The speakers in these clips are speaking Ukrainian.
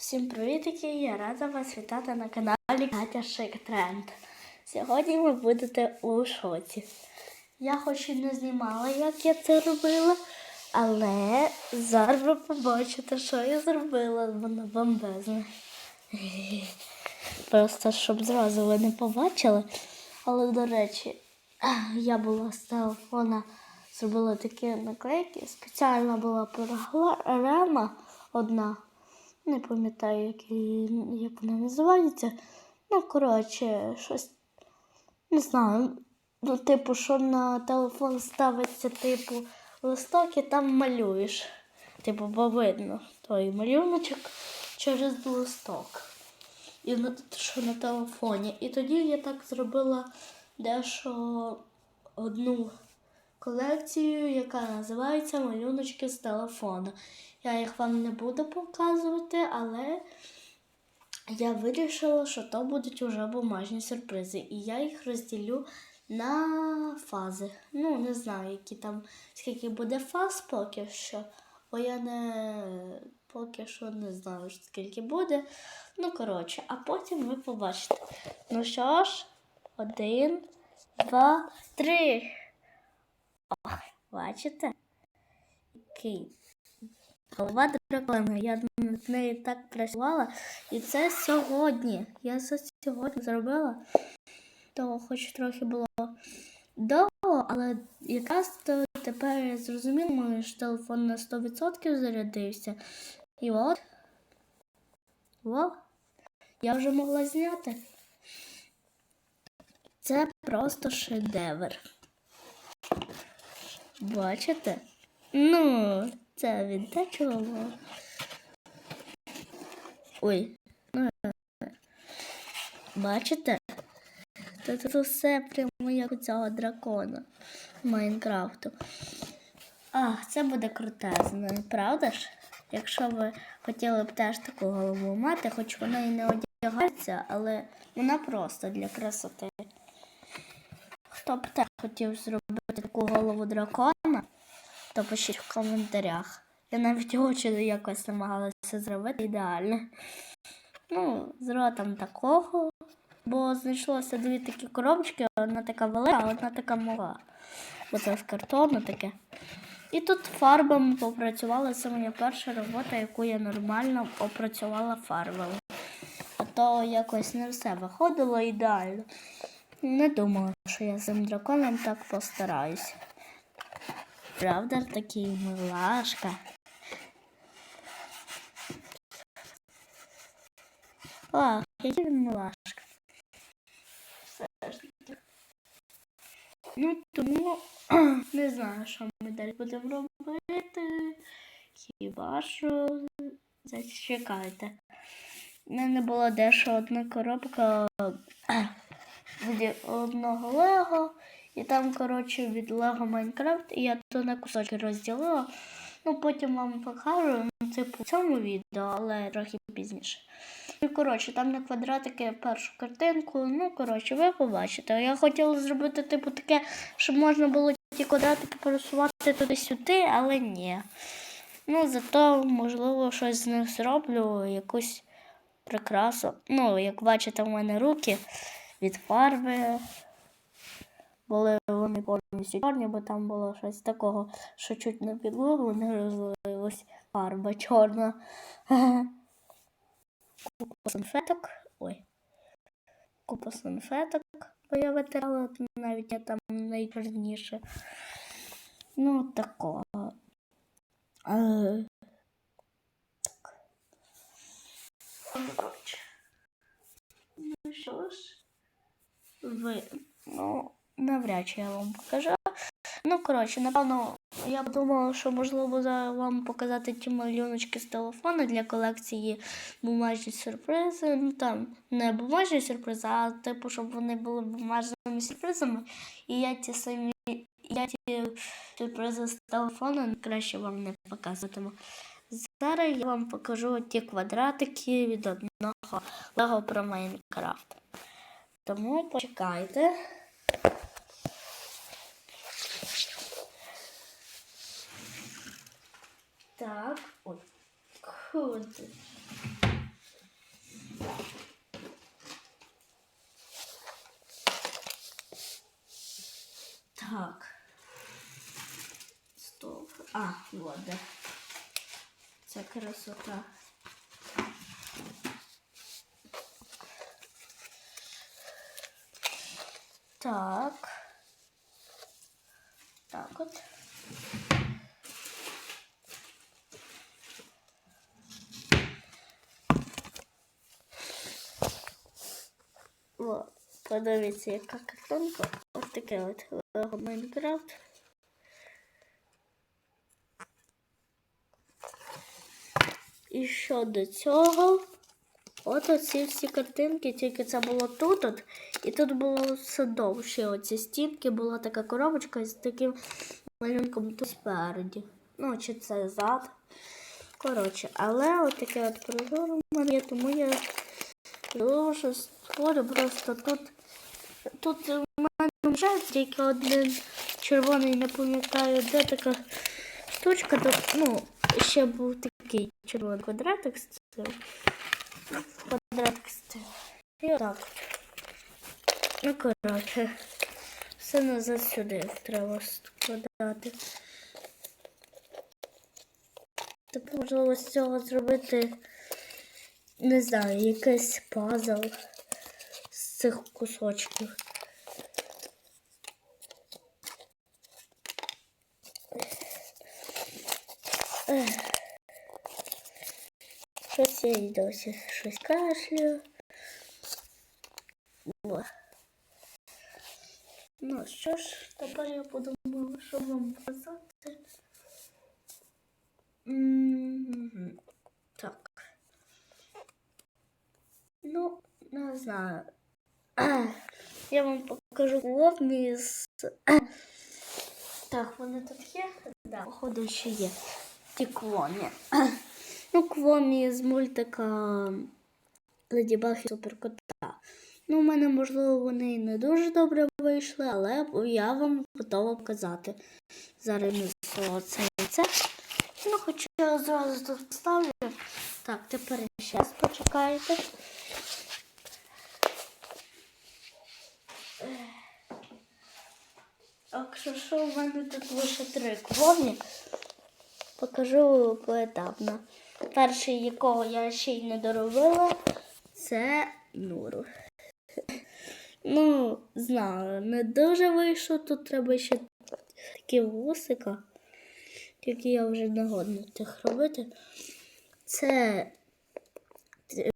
Всім привітки! Я рада вас вітати на каналі Катя Шик Тренд. Сьогодні ви будете у шоці. Я хоч і не знімала, як я це робила, але зараз ви побачите, що я зробила. Воно бомбезне. Просто щоб зразу ви не побачили. Але, до речі, я була з телефона, зробила такі наклейки. Спеціально була програма одна. Не пам'ятаю, як, як вона називається. Ну, коротше, щось не знаю. Ну, типу, що на телефон ставиться, типу, листок і там малюєш. Типу, бо видно той малюночок через листок. І на, що на телефоні. І тоді я так зробила дещо одну колекцію, яка називається Малюночки з телефону. Я їх вам не буду показувати, але я вирішила, що то будуть уже бумажні сюрпризи. І я їх розділю на фази. Ну, не знаю, які там, скільки буде фаз поки що. Бо я не поки що не знаю, скільки буде. Ну, коротше, а потім ви побачите. Ну що ж, один, два, три. Ох, бачите? Який голова дракона. Я над нею так працювала. І це сьогодні. Я це сьогодні зробила. То хоч трохи було довго, але якраз то тепер я зрозуміла, що телефон на 100% зарядився. І от. О, я вже могла зняти. Це просто шедевр. Бачите? Ну, це від дечого. Ой. ну, Бачите? Тут все прямо як у цього дракона Майнкрафту. А, це буде крутезно, правда ж? Якщо ви хотіли б теж таку голову мати, хоч вона і не одягається, але вона просто для красоти. Хто б теж хотів зробити таку голову дракона, то пишіть в коментарях. Я навіть очі якось намагалася зробити ідеально. Ну, з ротом такого. Бо знайшлося дві такі коробочки, одна така велика, а одна така мала. Бо це з картону таке. І тут фарбами попрацювала. Це моя перша робота, яку я нормально опрацювала фарбами. А то якось не все виходило ідеально. Не думала, що я цим драконом так постараюсь. Правда, такий милашка. О, який він милашка. Ну, тому не знаю, що ми далі будемо робити. Хіба що зачекайте. У мене була дещо одна коробка від одного Лего. І там, коротше, від Лего Майнкрафт, і я то на кусочки розділила. Ну, потім вам покажу, ну, типу, в цьому відео, але трохи пізніше. І, коротше, там на квадратики першу картинку. Ну, коротше, ви побачите. Я хотіла зробити, типу, таке, щоб можна було ті квадратики пересувати туди-сюди, але ні. Ну, зато, можливо, щось з них зроблю, якусь прикрасу. Ну, як бачите, в мене руки від фарби. Були вони повністю чорні, бо там було щось такого, що чуть на підлогу не розлилось фарба чорна. Купа санфеток. Ой. Купа санфеток, бо я витирала навіть я там найчорніше. Ну, такого. Е, Так. Ну що ж, ви, ну, навряд чи я вам покажу. Ну, коротше, напевно, я подумала, що можливо вам показати ті малюночки з телефону для колекції бумажні сюрпризи. Ну там не бумажні сюрпризи, а типу, щоб вони були бумажними сюрпризами. І я ті самі, я ті сюрпризи з телефону краще вам не показуватиму. Зараз я вам покажу ті квадратики від одного Лего про Майнкрафт. Тому почекайте. Так, ой, куди. Так. Стоп. А, вода. Це красота. Так. Так от. О, подивіться, яка картонка. Ось таке от Лего Майнкрафт. І щодо цього, от оці всі картинки, тільки це було тут, от, і тут було все довше. Оці стінки була така коробочка з таким малюнком тут спереді. Ну, чи це зад. Коротше, але от таке от прозоро в тому я дуже створю просто тут. Тут у мене вже тільки один червоний, не пам'ятаю, де така штучка, то, ну, ще був такий червоний квадратик з цим. Квадратик. І отак. от. Ну, коротше, все назад сюди треба складати. Тепер можливо з цього зробити, не знаю, якийсь пазл з цих кусочків. я й досі щось кашлю. О. Ну що ж, тепер я подумала, що вам показати. М, Так. Ну, не знаю. Я вам покажу клоуни з. Так, вони тут є? Да, походу ще є. Ті клони. Ну, клони з мультика Леді Баг і Суперкота. Ну, у мене, можливо, вони не дуже добре вийшли, але я вам готова показати. Зараз ми це це. Ну, я зразу тут поставлю. Так, тепер ще почекайте. Якщо що, в мене тут лише три клони. Покажу поетапно. Перший, якого я ще й не доробила, це Нуру. Ну, знаю, не дуже вийшло, тут треба ще такі вусика, тільки я вже не годна тих робити. Це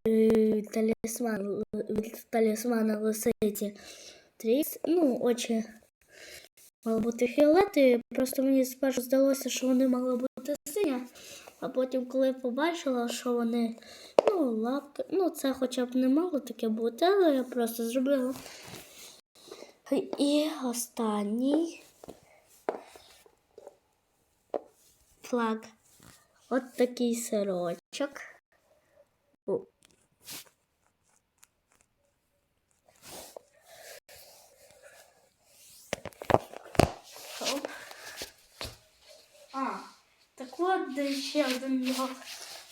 е, талісман від талісмана лисиці. Тріс. Ну, очі мали бути фіолетові. Просто мені спершу здалося, що вони мали бути сині, а потім, коли побачила, що вони ну, лапки, ну це хоча б не мало таке бути, але я просто зробила. І останній флаг. От такий сирочок. О. Оп. А, так от де ще один його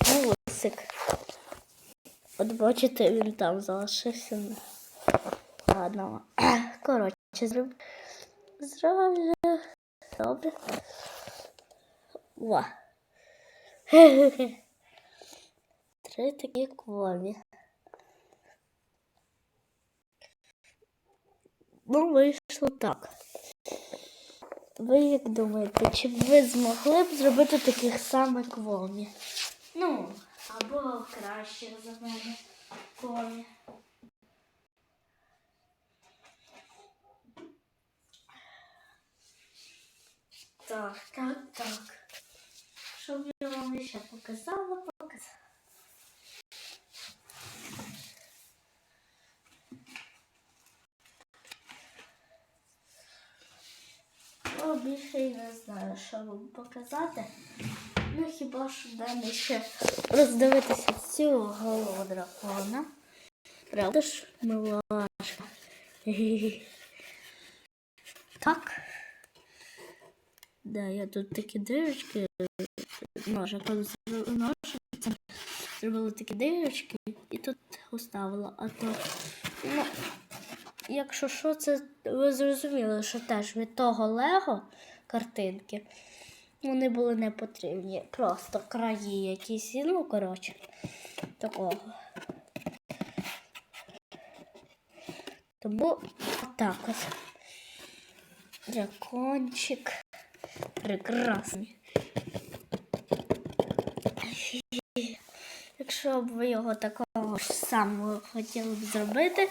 вусик. От бачите, він там залишився. Ладно. Коротше, зроб... зроблю. Добре. Ва. Три такі клові. Ну, вийшло так. Ви як думаєте, чи б ви змогли б зробити таких самих клонів? Ну, або краще за мене клонів. Так, так, так. Щоб я вам ще показала, показала. Більше і не знаю, що вам показати. Ну, хіба що далі ще роздивитися цю голову дракона. Правда ж, милашка? Так. Да, я тут такі дирочки ножиком ножицем зробила такі дирочки і тут оставила. А то, ну, якщо що, це ви зрозуміли, що теж від того Лего картинки. Вони були не потрібні. Просто краї якісь, ну, коротше, такого. Тому так от. Дракончик. Прекрасний. Якщо б ви його такого ж самого хотіли б зробити,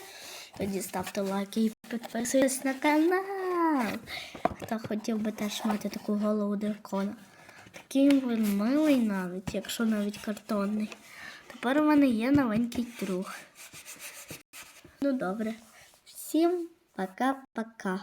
тоді ставте лайки і підписуйтесь на канал. Хто хотів би теж мати таку голову дракона. Такий він милий навіть, якщо навіть картонний. Тепер у мене є новенький друг. Ну добре. Всім пока-пока.